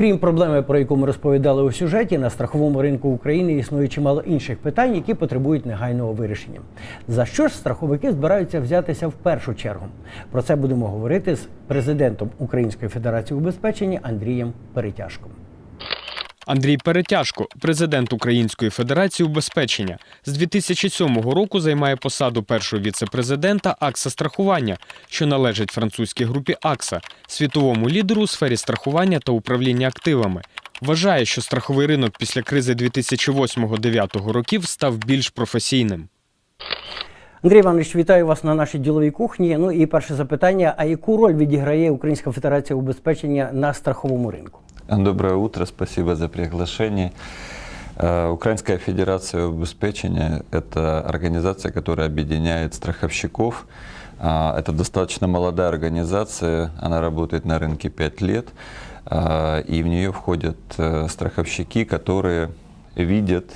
Крім проблеми, про яку ми розповідали у сюжеті, на страховому ринку України існує чимало інших питань, які потребують негайного вирішення. За що ж страховики збираються взятися в першу чергу? Про це будемо говорити з президентом Української федерації убезпечення Андрієм Перетяжком. Андрій Перетяжко, президент Української федерації убезпечення, з 2007 року займає посаду першого віце-президента Акса страхування, що належить французькій групі Акса, світовому лідеру у сфері страхування та управління активами. Вважає, що страховий ринок після кризи 2008-2009 років став більш професійним. Андрій Іванович, вітаю вас на нашій діловій кухні. Ну і перше запитання: а яку роль відіграє Українська федерація убезпечення на страховому ринку? Доброе утро, спасибо за приглашение. Э, Украинская федерация обеспечения – это организация, которая объединяет страховщиков. А, Это достаточно молодая организация, она работает на рынке 5 лет, а, и в нее входят э, страховщики, которые видят,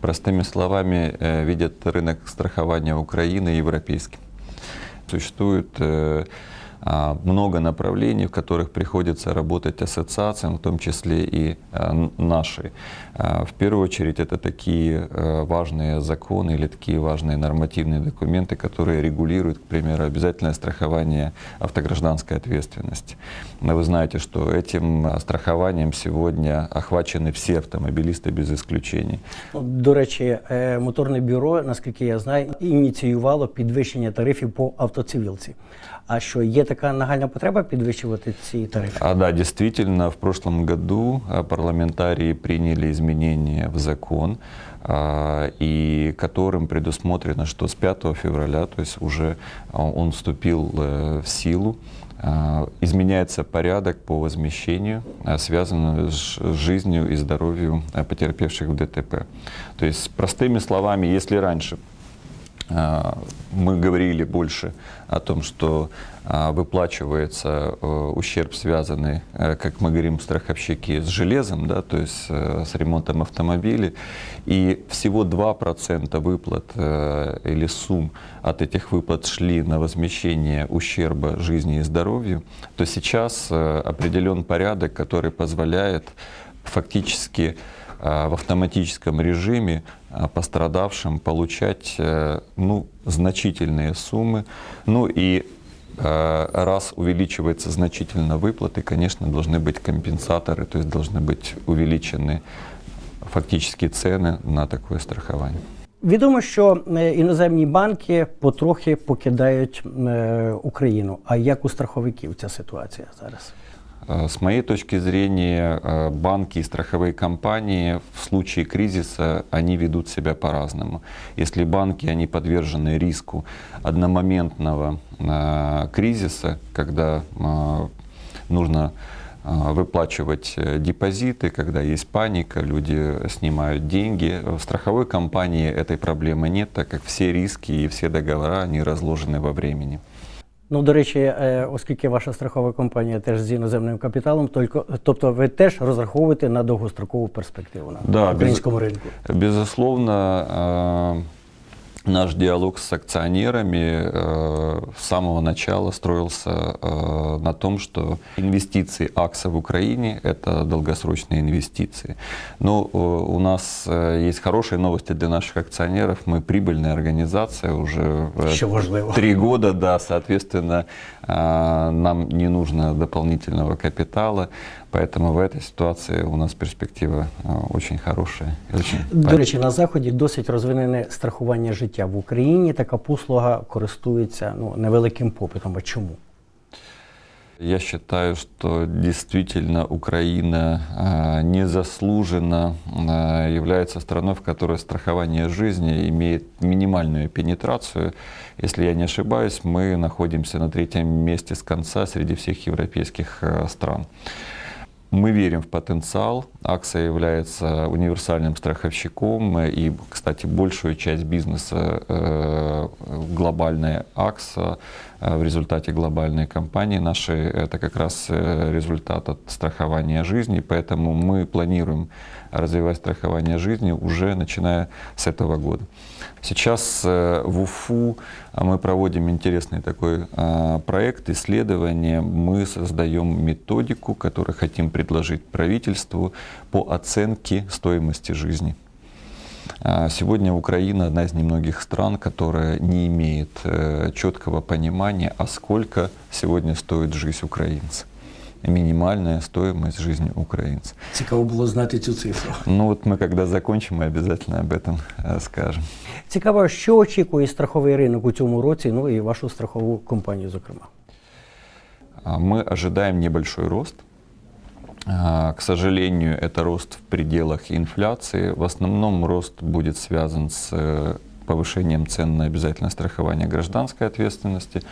простыми словами, э, видят рынок страхования Украины европейским. Существует э, много направлений, в которых приходится работать ассоциациям, в том числе и а, н- нашей. А, В первую очередь это такие э, важные законы или такие важные нормативные документы, которые регулируют, к примеру, обязательное страхование автогражданской ответственности. Но вы знаете, что этим а, страхованием сегодня охвачены все автомобилисты без исключений. Ну, До речі, е, моторне бюро, наскільки я знаю, ініціювало підвищення тарифів по автоцивілці. А що є така нагальна потреба підвищувати ці тарифи? А да, действительно, в прошлом году а, парламентарии приняли изменения в закон, а, и которым предусмотрено, что с 5 февраля, то есть уже а, он вступил э, в силу, а, изменяется порядок по возмещению, а, связанного с с жизнью и здоровьем а, потерпевших в ДТП. То есть, простыми словами, если раньше а, мы говорили больше о том, что а, выплачивается э, ущерб, связанный, э, как мы говорим, страховщики, с железом, да, то есть э, с ремонтом автомобилей, и всего 2% выплат или сумм от этих выплат шли на возмещение ущерба жизни и здоровью, то сейчас определен порядок, который позволяет фактически а, в автоматическом режиме а, пострадавшим получать э, ну, значительные суммы. Ну и э, раз увеличивается значительно выплаты, конечно, должны быть компенсаторы, то есть должны быть увеличены фактически цены на такое страхование. Відомо, що е, іноземні банки потрохи покидають е, Україну. А як у страховиків ця ситуація зараз? Э, С моей точки зрения, э, банки и страховые компании в случае кризиса, они ведут себя по-разному. Если банки, они подвержены риску одномоментного э, кризиса, когда нужно выплачивать депозиты, когда есть паника, люди снимают деньги. В страховой компании этой проблемы нет, так как все риски и все договора, они разложены во времени. Ну, до речі, е, оскільки ваша страхова компанія теж з іноземним капіталом, тільки- тобто ви теж розраховуєте на довгострокову перспективу на Да, без- українському ринку. Безусловно, э, наш диалог с акционерами э, с самого начала строился э, на том, что инвестиции АКСа в Украине – это долгосрочные инвестиции. Но э, у нас э, есть хорошие новости для наших акционеров. Мы прибыльная организация уже э, Що важливо. Три года, да, соответственно, а, нам не нужно дополнительного капитала, поэтому в этой ситуации у нас перспектива очень хорошая. Очень До речі, на заході досить розвинене страхування життя в Україні. Така послуга користується ну невеликим попитом. А чому? Я считаю, что действительно Украина а, незаслуженно а, является страной, в которой страхование жизни имеет минимальную пенетрацию. Если я не ошибаюсь, мы находимся на третьем месте с конца среди всех европейских а, стран. Мы верим в потенциал АКСА является универсальным страховщиком, и, кстати, большую часть бизнеса э, глобальной АКСа э, в результате глобальной кампании нашей это как раз э, результат от страхования жизни, поэтому мы планируем развивать страхование жизни уже начиная с этого года. Сейчас в УФУ мы проводим интересный такой проект исследования. Мы создаем методику, которую хотим предложить правительству по оценке стоимости жизни. А, Сегодня Украина одна из немногих стран, которая не имеет э, четкого понимания, а сколько сегодня стоит жизнь украинца. Минимальная стоимость жизни украинца. Цікаво було знати цю цифру. Ну вот мы когда закончим, мы обязательно об этом э, скажем. Цікаво, що очікує страховий ринок у цьому році, ну і вашу страхову компанію, зокрема. А, Мы ожидаем небольшой рост. А, К сожалению, это рост в пределах инфляции. В основном рост будет связан с э, повышением цен на обязательное страхование гражданской ответственности.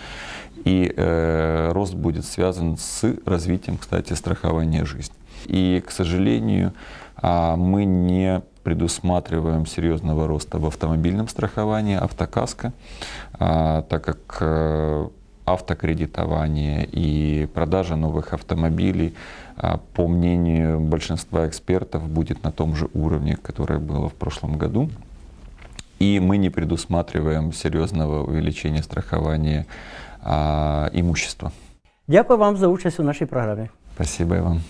И э, рост будет связан с развитием, кстати, страхования жизни. И, к сожалению, а, мы не предусматриваем серьезного роста в автомобильном страховании, автокаско, а, так как э, автокредитование и продажа новых автомобилей, а, по мнению большинства экспертов, будет на том же уровне, которое было в прошлом году. И мы не предусматриваем серьезного увеличения страхования а, имущества. Дякую вам за участь у нашій програмі. Спасибо и вам.